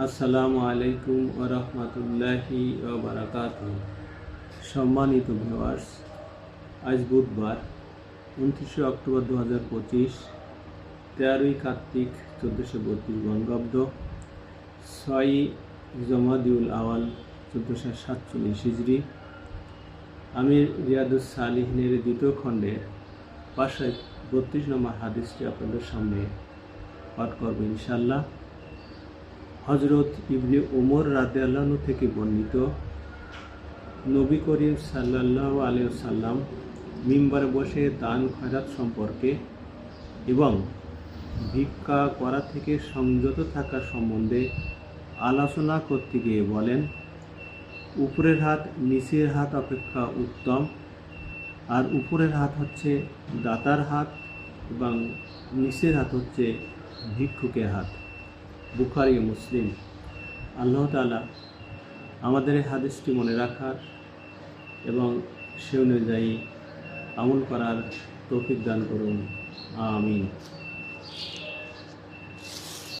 আসসালামু আলাইকুম ও রহমতুল্লাহি বারাকাত সম্মানিত ভিউয়ার্স আজ বুধবার, উনত্রিশে অক্টোবর দু হাজার পঁচিশ, তেরোই কার্তিক চোদ্দোশো বত্রিশ বঙ্গাব্দ, ছয়ই জমাদিউল আওয়াল চোদ্দোশো সাতচল্লিশ হিজড়ি আমি রিয়াদুস সালিহিনের দ্বিতীয় খণ্ডের পাশে বত্রিশ নম্বর হাদিসটি আপনাদের সামনে পাঠ করব ইনশাল্লাহ হজরত ইবনে ওমর রাদেআল্লাহনু থেকে বর্ণিত, নবী করিম সাল্লাহ আলিয়াল্লাম মিম্বারে বসে দান খয়রাত সম্পর্কে এবং ভিক্ষা করা থেকে সংযত থাকা সম্বন্ধে আলোচনা করতে গিয়ে বলেন, উপরের হাত নিচের হাত অপেক্ষা উত্তম, আর উপরের হাত হচ্ছে দাতার হাত এবং নিচের হাত হচ্ছে ভিক্ষুকের হাত। বুখারি মুসলিম। আল্লাহ তালা আমাদের এই হাদিসটি মনে রাখার এবং সে অনুযায়ী আমল করার তৌফিক দান করুন। আমিন।